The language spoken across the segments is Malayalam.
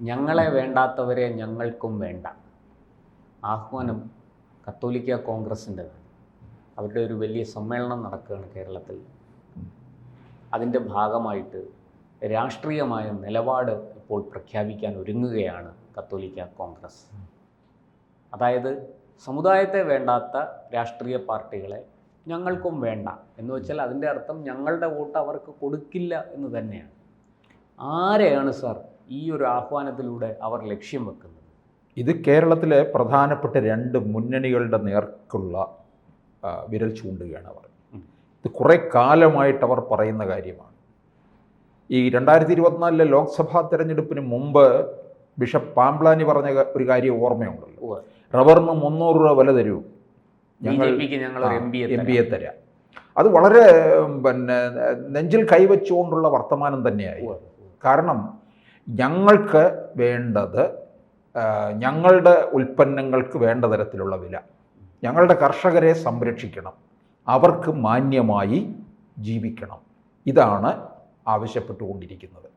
ഞങ്ങളെ വേണ്ടാത്തവരെ ഞങ്ങൾക്കും വേണ്ട. ആഹ്വാനം കത്തോലിക്ക കോൺഗ്രസിന്റെതാണ് അവരുടെ ഒരു വലിയ സമ്മേളനം നടക്കുകയാണ് കേരളത്തിൽ. അതിന്റെ ഭാഗമായിട്ട് രാഷ്ട്രീയമായ നിലപാട് ഇപ്പോൾ പ്രഖ്യാപിക്കാൻ ഒരുങ്ങുകയാണ് കത്തോലിക്ക കോൺഗ്രസ്. അതായത് സമുദായത്തെ വേണ്ടാത്ത രാഷ്ട്രീയ പാർട്ടികളെ ഞങ്ങൾക്കും വേണ്ട എന്ന് വെച്ചാൽ അതിന്റെ അർത്ഥം ഞങ്ങളുടെ വോട്ട് അവർക്ക് കൊടുക്കില്ല എന്ന് തന്നെയാണ്. ആരെയാണ് സാർ ഈ ഒരു ആഹ്വാനത്തിലൂടെ അവർ ലക്ഷ്യം വെക്കുന്നത്. ഇത് കേരളത്തിലെ പ്രധാനപ്പെട്ട രണ്ട് മുന്നണികളുടെ നേർക്കുള്ള വിരൽ ചൂണ്ടുകയാണ് അവർ. ഇത് കുറേ കാലമായിട്ട് അവർ പറയുന്ന കാര്യമാണ്. ഈ രണ്ടായിരത്തി ഇരുപത്തിനാലിലെ ലോക്സഭാ തെരഞ്ഞെടുപ്പിന് മുമ്പ് ബിഷപ്പ് പാംപ്ലാനി പറഞ്ഞ ഒരു കാര്യം ഓർമ്മയുണ്ടല്ലോ. റബ്ബറിന് മുന്നൂറ് രൂപ വില തരൂ. ഞങ്ങൾ എം ബി എ തരാം. അത് വളരെ പിന്നെ നെഞ്ചിൽ കൈവച്ചുകൊണ്ടുള്ള വർത്തമാനം തന്നെയായി കാരണം ഞങ്ങൾക്ക് വേണ്ടത് ഞങ്ങളുടെ ഉൽപ്പന്നങ്ങൾക്ക് വേണ്ട തരത്തിലുള്ള വില. ഞങ്ങളുടെ കർഷകരെ സംരക്ഷിക്കണം. അവർക്ക് മാന്യമായി ജീവിക്കണം. ഇതാണ് ആവശ്യപ്പെട്ടുകൊണ്ടിരിക്കുന്നത്.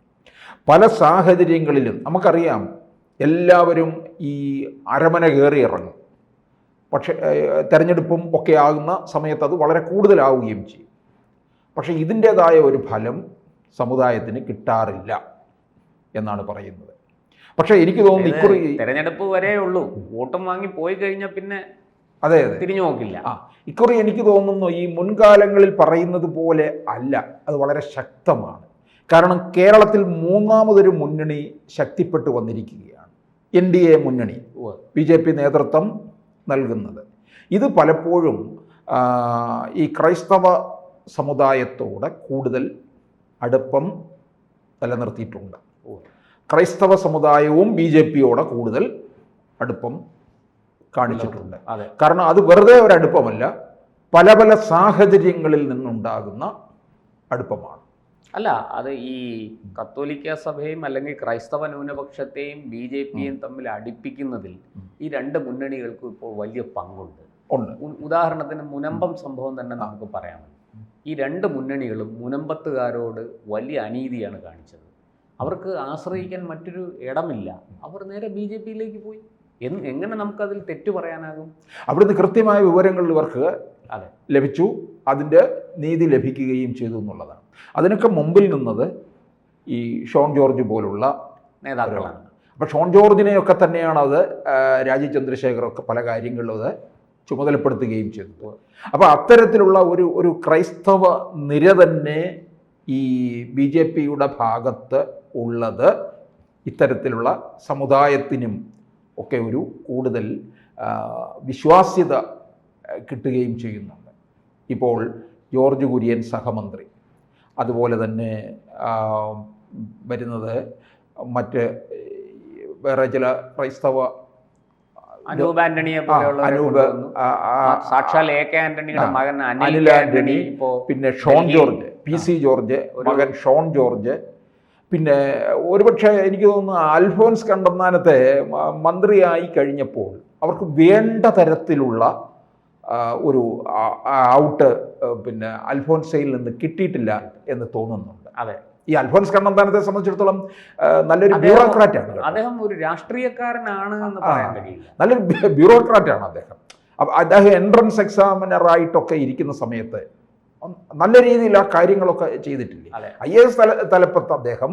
പല സാഹചര്യങ്ങളിലും നമുക്കറിയാം എല്ലാവരും ഈ അരമന കയറി ഇറങ്ങും. പക്ഷേ തെരഞ്ഞെടുപ്പും ഒക്കെ ആകുന്ന സമയത്ത് അത് വളരെ കൂടുതലാവുകയും ചെയ്യും. പക്ഷേ ഇതിന്റേതായ ഒരു ഫലം സമുദായത്തിന് കിട്ടാറില്ല. എന്നാണ് പറയുന്നത്. പക്ഷേ എനിക്ക് തോന്നുന്നു ഇക്കുറി തെരഞ്ഞെടുപ്പ് വരേ ഉള്ളൂ. വോട്ടും വാങ്ങി പോയി കഴിഞ്ഞാൽ പിന്നെ അതെ അതെ. തിരിഞ്ഞു നോക്കില്ല. ആ ഇക്കുറി എനിക്ക് തോന്നുന്നു ഈ മുൻകാലങ്ങളിൽ പറയുന്നത് പോലെ അല്ല. അത് വളരെ ശക്തമാണ്. കാരണം കേരളത്തിൽ മൂന്നാമതൊരു മുന്നണി ശക്തിപ്പെട്ടു വന്നിരിക്കുകയാണ്. എൻ ഡി എ മുന്നണി. ബി ജെ പി നേതൃത്വം നൽകുന്നത്. ഇത് പലപ്പോഴും ഈ ക്രൈസ്തവ സമുദായത്തോട് കൂടുതൽ അടുപ്പം നിലനിർത്തിയിട്ടുണ്ട്. ക്രൈസ്തവ സമുദായവും ബി ജെ പിയോടെ കൂടുതൽ അടുപ്പം കാണിച്ചിട്ടുണ്ട്. അതെ. കാരണം അത് വെറുതെ ഒരു അടുപ്പമല്ല പല പല സാഹചര്യങ്ങളിൽ നിന്നുണ്ടാകുന്ന അടുപ്പമാണ്. അല്ല അത് ഈ കത്തോലിക്ക സഭയും അല്ലെങ്കിൽ ക്രൈസ്തവ ന്യൂനപക്ഷത്തെയും ബി ജെ പിയും തമ്മിൽ അടുപ്പിക്കുന്നതിൽ ഈ രണ്ട് മുന്നണികൾക്കും ഇപ്പോൾ വലിയ പങ്കുണ്ട്. ഉണ്ട്. ഉദാഹരണത്തിന് മുനമ്പം സംഭവം തന്നെ നമുക്ക് പറയാം ഈ രണ്ട് മുന്നണികളും മുനമ്പത്തുകാരോട് വലിയ അനീതിയാണ് കാണിച്ചത്. അവർക്ക് ആശ്രയിക്കാൻ മറ്റൊരു ഇടമില്ല. അവർ നേരെ ബി ജെ പിയിലേക്ക് പോയി. എന്ന് എങ്ങനെ നമുക്കതിൽ തെറ്റു പറയാനാകും? അവിടുന്ന് കൃത്യമായ വിവരങ്ങൾ ഇവർക്ക് അതെ. ലഭിച്ചു. അതിന്റെ നീതി ലഭിക്കുകയും ചെയ്തു എന്നുള്ളതാണ്. അതിനൊക്കെ മുമ്പിൽ നിന്നത് ഈ ഷോൺ ജോർജ് പോലുള്ള നേതാക്കളാണ്. അപ്പോൾ ഷോൺ ജോർജിനെയൊക്കെ തന്നെയാണ് അത് രാജീവ് ചന്ദ്രശേഖരൊക്കെ പല കാര്യങ്ങളിലും അത് ചുമതലപ്പെടുത്തുകയും ചെയ്തു അപ്പോൾ അത്തരത്തിലുള്ള ഒരു ഒരു ക്രൈസ്തവ നിര തന്നെ ഈ ബി ജെ പിയുടെ ഭാഗത്ത് ഉള്ളത് ഇത്തരത്തിലുള്ള സമുദായത്തിനും ഒക്കെ ഒരു കൂടുതൽ വിശ്വാസ്യത കിട്ടുകയും ചെയ്യുന്നുണ്ട്. ഇപ്പോൾ ജോർജ് കുര്യൻ സഹമന്ത്രി അതുപോലെ തന്നെ വരുന്നത് മറ്റ് വേറെ ചില ക്രൈസ്തവ അനൂപ് ആന്റണിയെ പോലെയുള്ള അനൂപ് സാക്ഷാൽ എ കെ ആന്റണിയുടെ മകൻ അനിൽ ആന്റണി പിന്നെ Shone George P C George മകൻ ഷോൺ ജോർജ്. പിന്നെ ഒരുപക്ഷെ എനിക്ക് തോന്നുന്നു അൽഫോൻസ് കണ്ടമാനത്തെ മന്ത്രിയായി കഴിഞ്ഞപ്പോൾ അവർക്ക് വേണ്ട തരത്തിലുള്ള ഒരു ഔട്ട് പിന്നെ അൽഫോൻസയിൽ നിന്ന് കിട്ടിയിട്ടില്ല എന്ന് തോന്നുന്നുണ്ട്. അതെ. ഈ അൽഫോൻസ് കണ്ണന്താനത്തെ സംബന്ധിച്ചിടത്തോളം നല്ലൊരു ബ്യൂറോക്രാറ്റ് ആണ് അദ്ദേഹം. ഒരു രാഷ്ട്രീയക്കാരനാണ് എന്ന് ആ. പറയാൻ കഴിയില്ല. നല്ലൊരു ബ്യൂറോക്രാറ്റ് ആണ് അദ്ദേഹം. അദ്ദേഹം എൻട്രൻസ് എക്സാമിനറായിട്ടൊക്കെ ഇരിക്കുന്ന സമയത്ത് നല്ല രീതിയിൽ ആ കാര്യങ്ങളൊക്കെ ചെയ്തിട്ടില്ല. ഐ എ എസ് തല തലപ്പത്ത് അദ്ദേഹം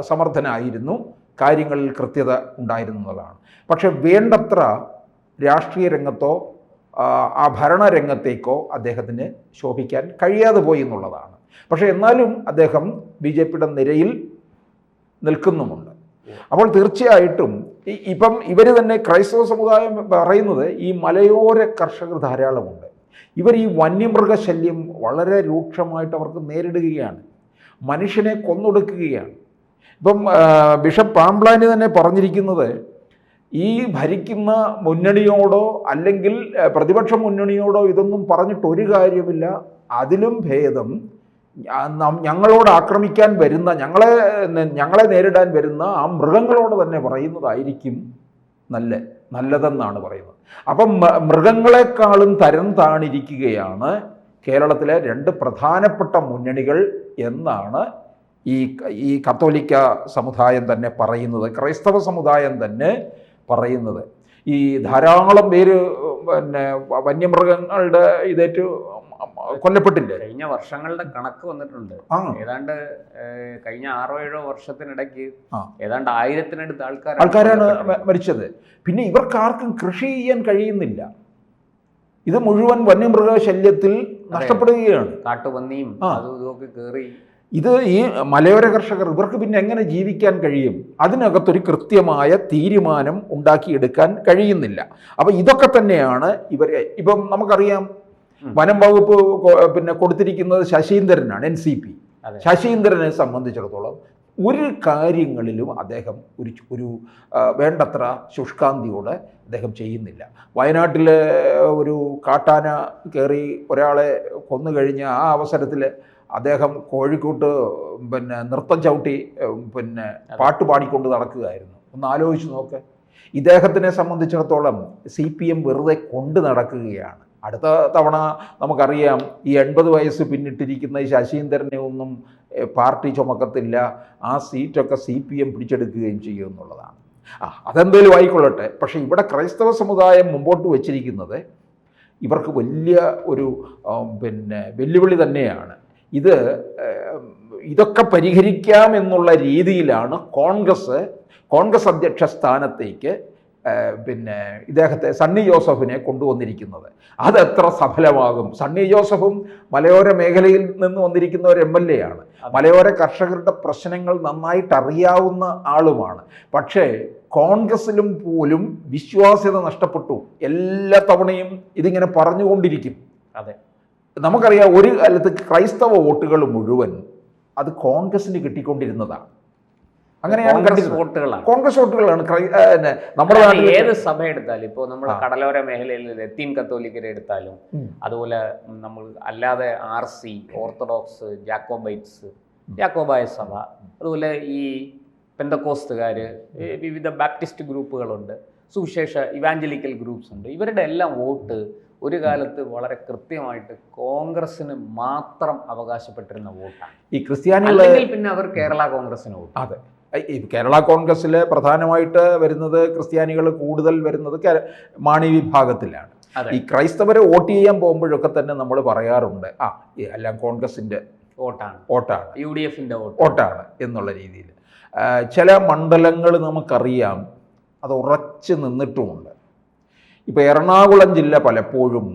സമർത്ഥനായിരുന്നു. കാര്യങ്ങളിൽ കൃത്യത ഉണ്ടായിരുന്നു എന്നുള്ളതാണ്. പക്ഷെ വേണ്ടത്ര രാഷ്ട്രീയ രംഗത്തോ ആ ഭരണരംഗത്തേക്കോ അദ്ദേഹത്തിന് ശോഭിക്കാൻ കഴിയാതെ പോയി എന്നുള്ളതാണ്. പക്ഷേ എന്നാലും അദ്ദേഹം ബി ജെ പിയുടെ നിരയിൽ നിൽക്കുന്നുമുണ്ട്. അപ്പോൾ തീർച്ചയായിട്ടും ഇപ്പം ഇവർ തന്നെ ക്രൈസ്തവ സമുദായം പറയുന്നത് ഈ മലയോര കർഷകർ ധാരാളമുണ്ട്. ഇവർ ഈ വന്യമൃഗശല്യം വളരെ രൂക്ഷമായിട്ട് അവർക്ക് നേരിടുകയാണ്. മനുഷ്യനെ കൊന്നൊടുക്കുകയാണ്. ഇപ്പം ബിഷപ്പ് പാംപ്ലാനി തന്നെ പറഞ്ഞിരിക്കുന്നത് ഈ ഭരിക്കുന്ന മുന്നണിയോടോ അല്ലെങ്കിൽ പ്രതിപക്ഷ മുന്നണിയോടോ ഇതൊന്നും പറഞ്ഞിട്ട് ഒരു കാര്യമില്ല അതിലും ഭേദം ഞങ്ങളോട് ആക്രമിക്കാൻ വരുന്ന ഞങ്ങളെ ഞങ്ങളെ നേരിടാൻ വരുന്ന ആ മൃഗങ്ങളോട് തന്നെ പറയുന്നതായിരിക്കും നല്ല നല്ലതെന്നാണ് പറയുന്നത്. അപ്പം മൃഗങ്ങളെക്കാളും തരം താണിരിക്കുകയാണ് കേരളത്തിലെ രണ്ട് പ്രധാനപ്പെട്ട മുന്നണികൾ എന്നാണ് ഈ ഈ കത്തോലിക്ക സമുദായം തന്നെ പറയുന്നത് ക്രൈസ്തവ സമുദായം തന്നെ പറയുന്നത്. ഈ ധാരാളം പേര് പിന്നെ വന്യമൃഗങ്ങളുടെ ഇതേറ്റ് കൊല്ലപ്പെട്ടില്ലേ? കഴിഞ്ഞ വർഷങ്ങളുടെ കണക്ക് വന്നിട്ടുണ്ട്. ഏതാണ്ട് കഴിഞ്ഞ ആറോ ഏഴോ വർഷത്തിനിടയ്ക്ക്. ഏതാണ്ട് ആയിരത്തിനടുത്ത് ആൾക്കാർ ആൾക്കാരാണ് മരിച്ചത്. പിന്നെ ഇവർക്ക് ആർക്കും കൃഷി ചെയ്യാൻ കഴിയുന്നില്ല. ഇത് മുഴുവൻ വന്യമൃഗ ശല്യത്തിൽ നഷ്ടപ്പെടുകയാണ്. കാട്ടുപന്നിയും. അതും ഇതൊക്കെ കയറി ഇത് ഈ മലയോര കർഷകർ ഇവർക്ക് പിന്നെ എങ്ങനെ ജീവിക്കാൻ കഴിയും? അതിനകത്തൊരു കൃത്യമായ തീരുമാനം ഉണ്ടാക്കിയെടുക്കാൻ കഴിയുന്നില്ല. അപ്പോൾ ഇതൊക്കെ തന്നെയാണ് ഇവരെ ഇപ്പം നമുക്കറിയാം. വനം വകുപ്പ് പിന്നെ കൊടുത്തിരിക്കുന്നത് ശശീന്ദ്രനാണ് എൻ സി പി. ശശീന്ദ്രനെ സംബന്ധിച്ചിടത്തോളം ഒരു കാര്യങ്ങളിലും അദ്ദേഹം ഒരു ഒരു വേണ്ടത്ര ശുഷ്കാന്തിയോടെ അദ്ദേഹം ചെയ്യുന്നില്ല. വയനാട്ടിൽ ഒരു കാട്ടാന കയറി ഒരാളെ കൊന്നു കഴിഞ്ഞ ആ അവസരത്തിൽ അദ്ദേഹം കോഴിക്കോട്ട് പിന്നെ നൃത്തം ചവിട്ടി പിന്നെ പാട്ട് പാടിക്കൊണ്ട് നടക്കുകയായിരുന്നു. ഒന്ന് ആലോചിച്ച് നോക്ക്. ഇദ്ദേഹത്തിനെ സംബന്ധിച്ചിടത്തോളം സി പി എം വെറുതെ കൊണ്ട് നടക്കുകയാണ്. അടുത്ത തവണ നമുക്കറിയാം ഈ എൺപത് വയസ്സ് പിന്നിട്ടിരിക്കുന്ന ഈ ശശീന്ദ്രനെ ഒന്നും പാർട്ടി ചുമക്കത്തില്ല. ആ സീറ്റൊക്കെ സി പി എം പിടിച്ചെടുക്കുകയും ചെയ്യും എന്നുള്ളതാണ്. ആ അതെന്തേലും ആയിക്കൊള്ളട്ടെ. പക്ഷേ ഇവിടെ ക്രൈസ്തവ സമുദായം മുമ്പോട്ട് വച്ചിരിക്കുന്നത് ഇവർക്ക് വലിയ ഒരു പിന്നെ വെല്ലുവിളി തന്നെയാണ്. ഇത് ഇതൊക്കെ പരിഹരിക്കാം എന്നുള്ള രീതിയിലാണ് കോൺഗ്രസ് കോൺഗ്രസ് അധ്യക്ഷ സ്ഥാനത്തേക്ക് പിന്നെ ഇദ്ദേഹത്തെ സണ്ണി ജോസഫിനെ കൊണ്ടുവന്നിരിക്കുന്നത്. എത്ര സഫലമാകും. സണ്ണി ജോസഫും മലയോര മേഖലയിൽ നിന്ന് വന്നിരിക്കുന്ന ഒരു എം എൽ എ ആണ്. മലയോര കർഷകരുടെ പ്രശ്നങ്ങൾ നന്നായിട്ട് അറിയാവുന്ന ആളുമാണ്. പക്ഷേ കോൺഗ്രസിലും പോലും വിശ്വാസ്യത നഷ്ടപ്പെട്ടു. എല്ലാ തവണയും ഇതിങ്ങനെ പറഞ്ഞുകൊണ്ടിരിക്കും. അതെ. നമുക്കറിയാം ഒരു കാലത്ത് ക്രൈസ്തവ വോട്ടുകൾ മുഴുവൻ അത് കോൺഗ്രസിന് കിട്ടിക്കൊണ്ടിരുന്നതാണ്. അങ്ങനെയാണ് കോൺഗ്രസ് വോട്ടുകളാണ്. കോൺഗ്രസ് വോട്ടുകളാണ് നമ്മുടെ ഏത് സഭ എടുത്താലും ഇപ്പോൾ നമ്മൾ കടലോര മേഖലയിൽ ലത്തീൻ കത്തോലിക്കരെ എടുത്താലും അതുപോലെ നമ്മൾ അല്ലാതെ ആർ സി ഓർത്തഡോക്സ് ജാക്കോബൈറ്റ്സ് ജാക്കോബായ സഭ അതുപോലെ ഈ പെന്തക്കോസ്തുകാർ വിവിധ ബാപ്റ്റിസ്റ്റ് ഗ്രൂപ്പുകളുണ്ട് സുവിശേഷ ഇവാഞ്ചലിക്കൽ ഗ്രൂപ്പ്സ് ഉണ്ട്. ഇവരുടെ എല്ലാം വോട്ട് ഒരു കാലത്ത് വളരെ കൃത്യമായിട്ട് കോൺഗ്രസിന് മാത്രം അവകാശപ്പെട്ടിരുന്ന വോട്ടാണ്. ഈ ക്രിസ്ത്യാനികൾ പിന്നെ അവർ കേരള കോൺഗ്രസിന് വോട്ട്. അതെ. കേരള കോൺഗ്രസ്സിൽ പ്രധാനമായിട്ട് വരുന്നത് ക്രിസ്ത്യാനികൾ കൂടുതൽ വരുന്നത് മാണി വിഭാഗത്തിലാണ്. ഈ ക്രൈസ്തവരെ വോട്ട് ചെയ്യാൻ പോകുമ്പോഴൊക്കെ തന്നെ നമ്മൾ പറയാറുണ്ട് ആ എല്ലാം കോൺഗ്രസിന്റെ വോട്ടാണ്. വോട്ടാണ്. യു ഡി എഫിന്റെ വോട്ട്. വോട്ടാണ് എന്നുള്ള രീതിയിൽ ചില മണ്ഡലങ്ങൾ നമുക്കറിയാം അത് ഉറച്ചു നിന്നിട്ടുമുണ്ട്. ഇപ്പോൾ എറണാകുളം ജില്ല പലപ്പോഴും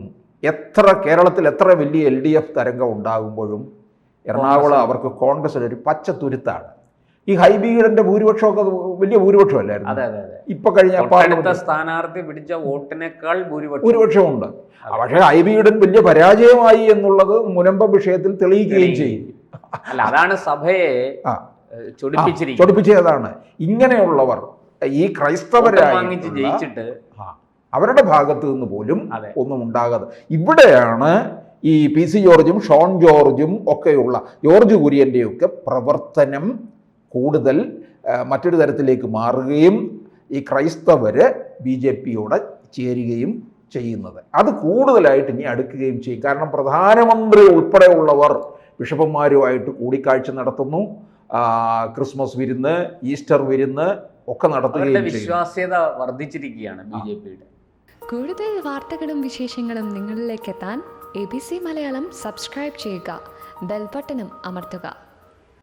എത്ര കേരളത്തിൽ എത്ര വലിയ എൽ ഡി എഫ് തരംഗം ഉണ്ടാകുമ്പോഴും എറണാകുളം അവർക്ക് കോൺഗ്രസ്സിൽ ഒരു പച്ച തുരുത്താണ് ഈ ഹൈബീഡിന്റെ ഭൂരിപക്ഷമൊക്കെ വലിയ ഭൂരിപക്ഷമല്ലായിരുന്നു. അതെ അതെ ഇപ്പൊ കഴിഞ്ഞ പാർലമെന്റ് സ്ഥാനാർത്ഥി പിടിച്ച വോട്ടിനേക്കാൾ ഭൂരിപക്ഷം. ഭൂരിപക്ഷമുണ്ട്. പക്ഷേ ഹൈബീഡൻ വലിയ പരാജയമായി എന്നുള്ളത് മുനമ്പം വിഷയത്തിൽ തെളിയിക്കുകയും ചെയ്യും. അല്ല അതാണ് സഭയെ ചൊടിപ്പിച്ചതാണ് ഇങ്ങനെയുള്ളവർ ഈ ക്രൈസ്തവരായി ജയിച്ചിട്ട് അവരുടെ ഭാഗത്ത് നിന്ന് പോലും. ഒന്നും ഉണ്ടാകാതെ. ഇവിടെയാണ് ഈ പി സി ജോർജും ഷോൺ ജോർജും ഒക്കെയുള്ള ജോർജ് കുര്യന്റെയൊക്കെ പ്രവർത്തനം കൂടുതൽ മറ്റൊരു തരത്തിലേക്ക് മാറുകയും ഈ ക്രൈസ്തവർ ബി ജെ പിയോട് ചേരുകയും ചെയ്യുന്നത്. അത് കൂടുതലായിട്ട് ഇനി അടുക്കുകയും ചെയ്യും. കാരണം പ്രധാനമന്ത്രി ഉൾപ്പെടെയുള്ളവർ ബിഷപ്പന്മാരുമായിട്ട് കൂടിക്കാഴ്ച നടത്തുന്നു. ക്രിസ്മസ് വിരുന്ന് ഈസ്റ്റർ വിരുന്ന് ഒക്കെ നടത്തുകയും വിശ്വാസ്യത വർദ്ധിച്ചിരിക്കുകയാണ് ബി ജെ പിയുടെ. കൂടുതൽ വാർത്തകളും വിശേഷങ്ങളും നിങ്ങളിലേക്ക് എത്താൻ A B C Malayalam subscribe ചെയ്യുക. ബെൽബട്ടനും അമർത്തുക.